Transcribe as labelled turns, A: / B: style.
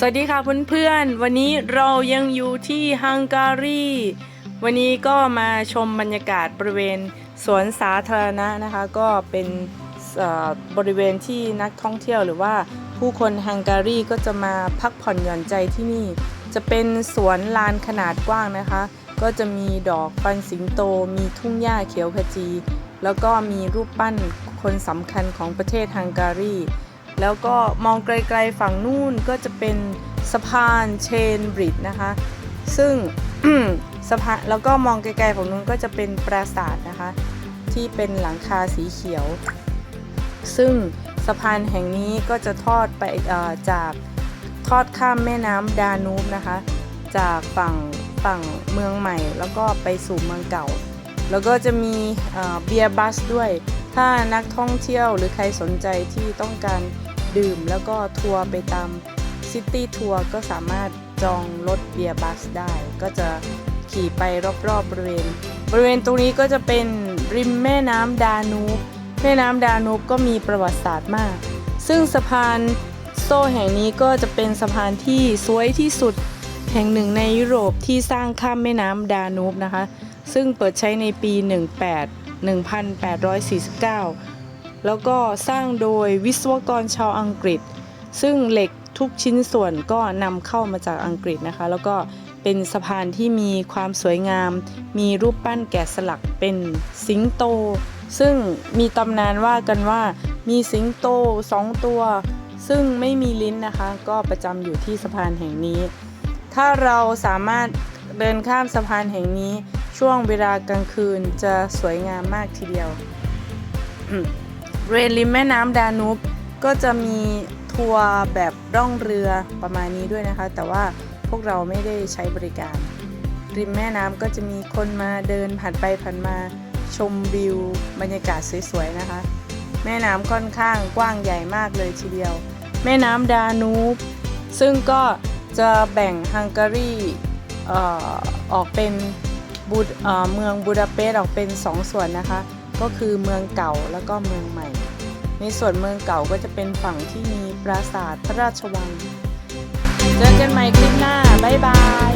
A: สวัสดีค่ะเพื่อนๆ วันนี้เรายังอยู่ที่ฮังการี วันนี้ก็มาชมบรรยากาศบริเวณสวนสาธารณะนะคะ ก็เป็นบริเวณที่นักท่องเที่ยวหรือว่าผู้คนฮังการีก็จะมาพักผ่อนหย่อนใจที่นี่ จะเป็นสวนลานขนาดกว้างนะคะ ก็จะมีดอกปันสิงโต มีทุ่งหญ้าเขียวขจี แล้วก็มีรูปปั้นคนสำคัญของประเทศฮังการี แล้วก็มองไกลๆฝั่งนู่นก็จะเป็นสะพานเชนบริดจ์นะคะ ซึ่งสะพานแล้วก็มองไกลๆฝั่งนู้นก็จะเป็นปราสาทนะคะ ที่เป็นหลังคาสีเขียว ซึ่งสะพานแห่งนี้ก็จะทอดไปจากทอดข้ามแม่น้ำดานูบนะคะ จากฝั่งฝั่งเมืองใหม่ แล้วก็ไปสู่เมืองเก่า แล้วก็จะมีเบียร์บัสด้วย ถ้านักท่องเที่ยวหรือใครสนใจที่ต้องการดื่มแล้วก็ทัวร์ไปตามซิตี้ทัวร์ก็สามารถจองรถเบียร์บัสได้ ก็จะขี่ไปรอบๆบริเวณ บริเวณตรงนี้ก็จะเป็นริมแม่น้ำดานูบแม่น้ำดานูบก็มีประวัติศาสตร์มาก ซึ่งสะพานโซ่แห่งนี้ก็จะเป็นสะพานที่สวยที่สุดแห่งหนึ่งในยุโรปที่สร้างข้ามแม่น้ำดานูบนะคะ ซึ่งเปิดใช้ในปี 18 1849 แล้วก็สร้างโดยวิศวกรชาวอังกฤษ ซึ่งเหล็กทุกชิ้นส่วนก็นำเข้ามาจากอังกฤษนะคะ แล้วก็เป็นสะพานที่มีความสวยงาม มีรูปปั้นแกะสลักเป็นสิงโต ซึ่งมีตำนานว่ากันว่ามีสิงโตสองตัว ซึ่งไม่มีลิ้นนะคะ ก็ประจำอยู่ที่สะพานแห่งนี้ ถ้าเราสามารถเดินข้ามสะพานแห่งนี้ ช่วงเวลากลางคืนจะสวยงามมากทีเดียวเรนริมแม่น้ำดานูบก็จะมีทัวร์แบบร่องเรือประมาณนี้ด้วยนะคะ แต่ว่าพวกเราไม่ได้ใช้บริการ ริมแม่น้ำก็จะมีคนมาเดินผ่านไปผ่านมาชมวิว บรรยากาศสวยๆนะคะ แม่น้ำค่อนข้างกว้างใหญ่มากเลยทีเดียว แม่น้ำดานูบซึ่งก็จะแบ่งฮังการีออกเป็น บูดเอ่อเมืองบูดาเปสต์ออกเป็น 2 ส่วนนะคะ ก็คือเมืองเก่าแล้วก็เมืองใหม่ ในส่วนเมืองเก่าก็จะเป็นฝั่งที่มีปราสาทพระราชวัง เจอกันใหม่คลิปหน้า บ๊ายบาย